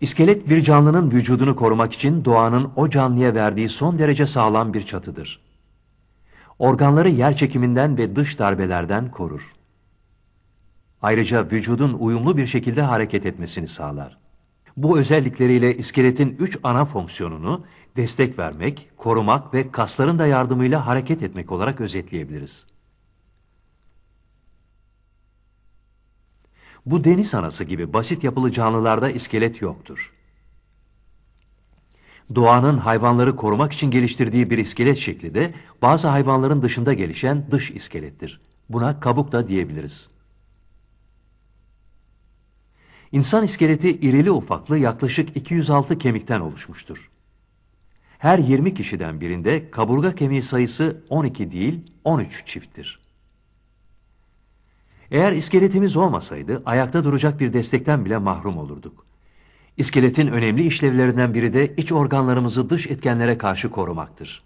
İskelet bir canlının vücudunu korumak için doğanın o canlıya verdiği son derece sağlam bir çatıdır. Organları yer çekiminden ve dış darbelerden korur. Ayrıca vücudun uyumlu bir şekilde hareket etmesini sağlar. Bu özellikleriyle iskeletin üç ana fonksiyonunu destek vermek, korumak ve kasların da yardımıyla hareket etmek olarak özetleyebiliriz. Bu deniz anası gibi basit yapılı canlılarda iskelet yoktur. Doğanın hayvanları korumak için geliştirdiği bir iskelet şekli de bazı hayvanların dışında gelişen dış iskelettir. Buna kabuk da diyebiliriz. İnsan iskeleti irili ufaklı yaklaşık 206 kemikten oluşmuştur. Her 20 kişiden birinde kaburga kemiği sayısı 12 değil 13 çifttir. Eğer iskeletimiz olmasaydı ayakta duracak bir destekten bile mahrum olurduk. İskeletin önemli işlevlerinden biri de iç organlarımızı dış etkenlere karşı korumaktır.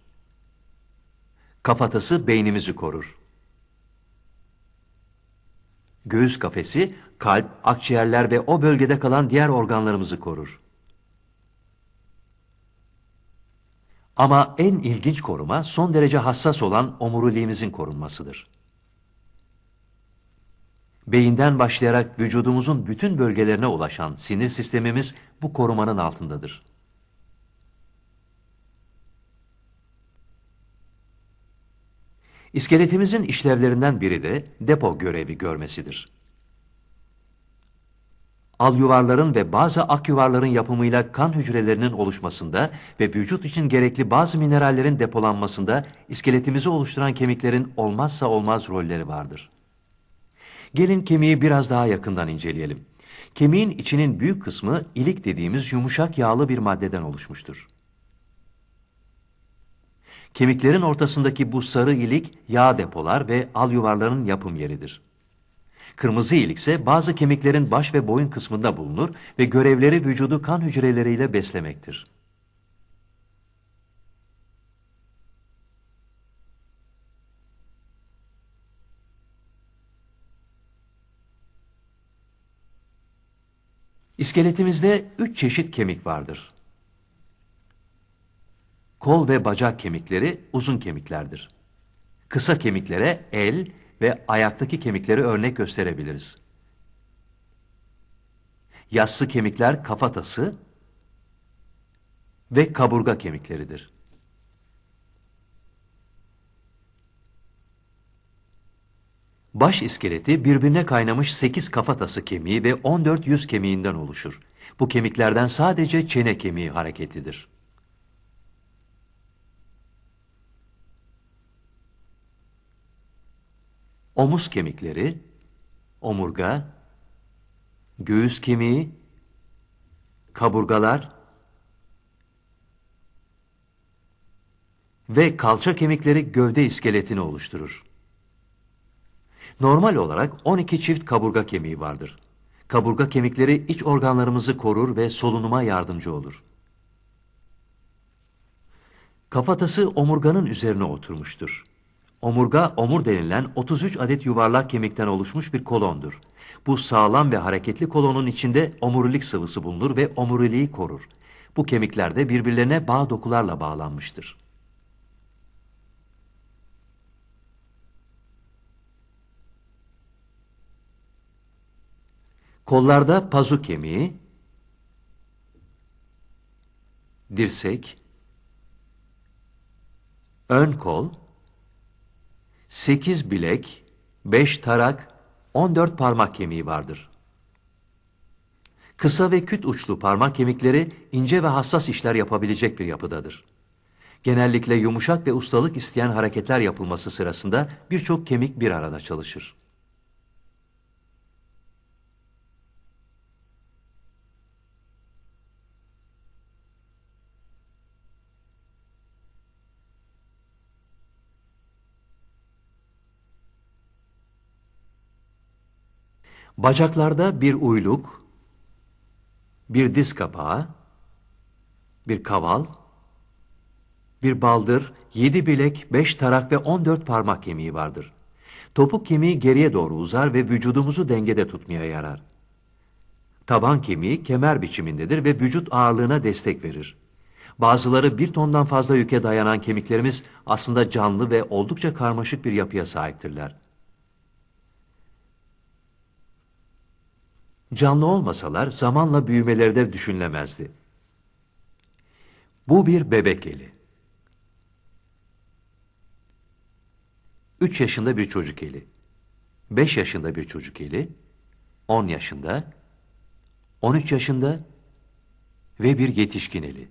Kafatası beynimizi korur. Göğüs kafesi kalp, akciğerler ve o bölgede kalan diğer organlarımızı korur. Ama en ilginç koruma son derece hassas olan omuriliğimizin korunmasıdır. Beyinden başlayarak vücudumuzun bütün bölgelerine ulaşan sinir sistemimiz bu korumanın altındadır. İskeletimizin işlevlerinden biri de depo görevi görmesidir. Al yuvarların ve bazı ak yuvarların yapımıyla kan hücrelerinin oluşmasında ve vücut için gerekli bazı minerallerin depolanmasında iskeletimizi oluşturan kemiklerin olmazsa olmaz rolleri vardır. Gelin kemiği biraz daha yakından inceleyelim. Kemiğin içinin büyük kısmı ilik dediğimiz yumuşak yağlı bir maddeden oluşmuştur. Kemiklerin ortasındaki bu sarı ilik yağ depolar ve al yuvarların yapım yeridir. Kırmızı ilik ise bazı kemiklerin baş ve boyun kısmında bulunur ve görevleri vücudu kan hücreleriyle beslemektir. İskeletimizde üç çeşit kemik vardır. Kol ve bacak kemikleri uzun kemiklerdir. Kısa kemiklere el ve ayaktaki kemikleri örnek gösterebiliriz. Yassı kemikler kafatası ve kaburga kemikleridir. Baş iskeleti birbirine kaynamış 8 kafatası kemiği ve 14 yüz kemiğinden oluşur. Bu kemiklerden sadece çene kemiği hareketlidir. Omuz kemikleri, omurga, göğüs kemiği, kaburgalar ve kalça kemikleri gövde iskeletini oluşturur. Normal olarak 12 çift kaburga kemiği vardır. Kaburga kemikleri iç organlarımızı korur ve solunuma yardımcı olur. Kafatası omurganın üzerine oturmuştur. Omurga, omur denilen 33 adet yuvarlak kemikten oluşmuş bir kolondur. Bu sağlam ve hareketli kolonun içinde omurilik sıvısı bulunur ve omuriliği korur. Bu kemikler de birbirlerine bağ dokularla bağlanmıştır. Kollarda pazu kemiği, dirsek, ön kol, sekiz bilek, beş tarak, on dört parmak kemiği vardır. Kısa ve küt uçlu parmak kemikleri ince ve hassas işler yapabilecek bir yapıdadır. Genellikle yumuşak ve ustalık isteyen hareketler yapılması sırasında birçok kemik bir arada çalışır. Bacaklarda bir uyluk, bir diz kapağı, bir kaval, bir baldır, yedi bilek, beş tarak ve on dört parmak kemiği vardır. Topuk kemiği geriye doğru uzar ve vücudumuzu dengede tutmaya yarar. Taban kemiği kemer biçimindedir ve vücut ağırlığına destek verir. Bazıları bir tondan fazla yüke dayanan kemiklerimiz aslında canlı ve oldukça karmaşık bir yapıya sahiptirler. Canlı olmasalar zamanla büyümeleri de düşünülemezdi. Bu bir bebek eli. 3 yaşında bir çocuk eli. 5 yaşında bir çocuk eli. 10 yaşında, 13 yaşında ve bir yetişkin eli.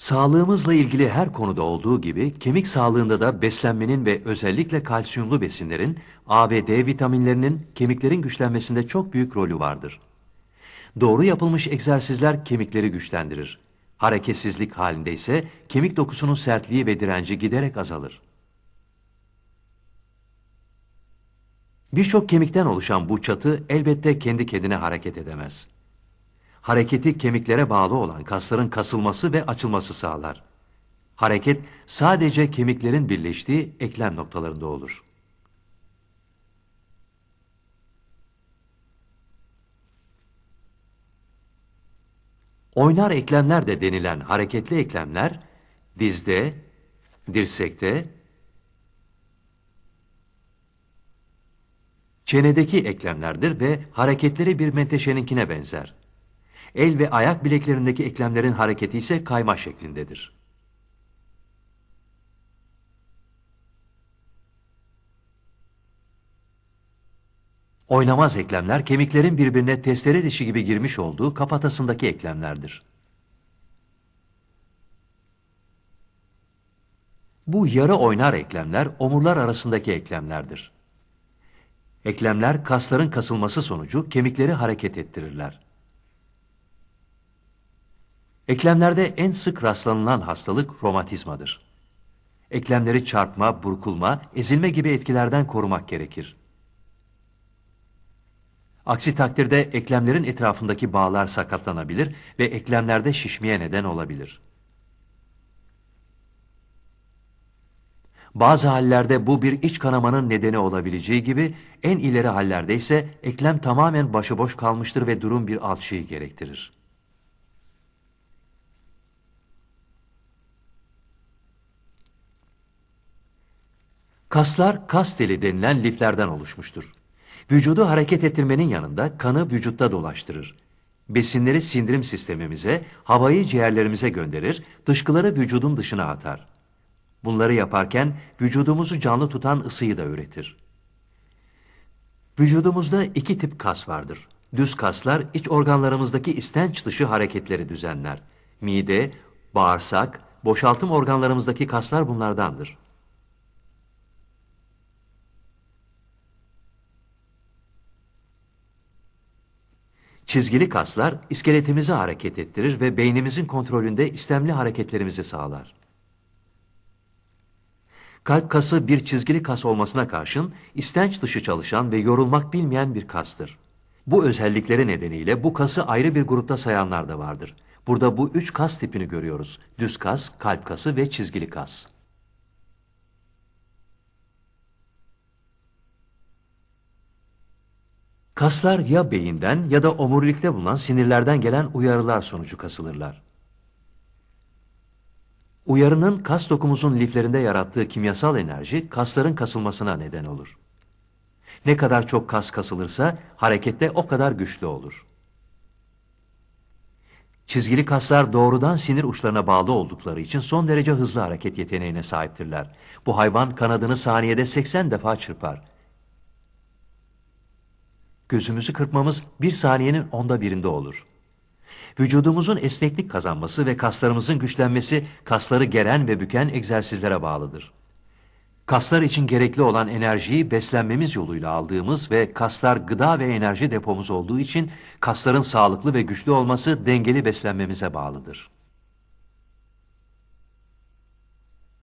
Sağlığımızla ilgili her konuda olduğu gibi kemik sağlığında da beslenmenin ve özellikle kalsiyumlu besinlerin A ve D vitaminlerinin kemiklerin güçlenmesinde çok büyük rolü vardır. Doğru yapılmış egzersizler kemikleri güçlendirir. Hareketsizlik halinde ise kemik dokusunun sertliği ve direnci giderek azalır. Birçok kemikten oluşan bu çatı elbette kendi kendine hareket edemez hareketi kemiklere bağlı olan kasların kasılması ve açılması sağlar. Hareket sadece kemiklerin birleştiği eklem noktalarında olur. Oynar eklemler de denilen hareketli eklemler dizde, dirsekte, çenedeki eklemlerdir ve hareketleri bir menteşeninkine benzer. El ve ayak bileklerindeki eklemlerin hareketi ise kayma şeklindedir. Oynamaz eklemler kemiklerin birbirine testere dişi gibi girmiş olduğu kafatasındaki eklemlerdir. Bu yarı oynar eklemler omurlar arasındaki eklemlerdir. Eklemler kasların kasılması sonucu kemikleri hareket ettirirler. Eklemlerde en sık rastlanılan hastalık romatizmadır. Eklemleri çarpma, burkulma, ezilme gibi etkilerden korumak gerekir. Aksi takdirde eklemlerin etrafındaki bağlar sakatlanabilir ve eklemlerde şişmeye neden olabilir. Bazı hallerde bu bir iç kanamanın nedeni olabileceği gibi en ileri hallerde ise eklem tamamen başıboş kalmıştır ve durum bir alçıyı gerektirir. Kaslar kas teli denilen liflerden oluşmuştur. Vücudu hareket ettirmenin yanında kanı vücutta dolaştırır. Besinleri sindirim sistemimize, havayı ciğerlerimize gönderir, dışkıları vücudun dışına atar. Bunları yaparken vücudumuzu canlı tutan ısıyı da üretir. Vücudumuzda iki tip kas vardır. Düz kaslar iç organlarımızdaki istenç dışı hareketleri düzenler. Mide, bağırsak, boşaltım organlarımızdaki kaslar bunlardandır. Çizgili kaslar iskeletimizi hareket ettirir ve beynimizin kontrolünde istemli hareketlerimizi sağlar. Kalp kası bir çizgili kas olmasına karşın istenç dışı çalışan ve yorulmak bilmeyen bir kastır. Bu özellikleri nedeniyle bu kası ayrı bir grupta sayanlar da vardır. Burada bu üç kas tipini görüyoruz. Düz kas, kalp kası ve çizgili kas. Kaslar ya beyinden ya da omurilikte bulunan sinirlerden gelen uyarılar sonucu kasılırlar. Uyarının kas dokumuzun liflerinde yarattığı kimyasal enerji kasların kasılmasına neden olur. Ne kadar çok kas kasılırsa harekette o kadar güçlü olur. Çizgili kaslar doğrudan sinir uçlarına bağlı oldukları için son derece hızlı hareket yeteneğine sahiptirler. Bu hayvan kanadını saniyede 80 defa çırpar gözümüzü kırpmamız bir saniyenin onda birinde olur. Vücudumuzun esneklik kazanması ve kaslarımızın güçlenmesi kasları geren ve büken egzersizlere bağlıdır. Kaslar için gerekli olan enerjiyi beslenmemiz yoluyla aldığımız ve kaslar gıda ve enerji depomuz olduğu için kasların sağlıklı ve güçlü olması dengeli beslenmemize bağlıdır.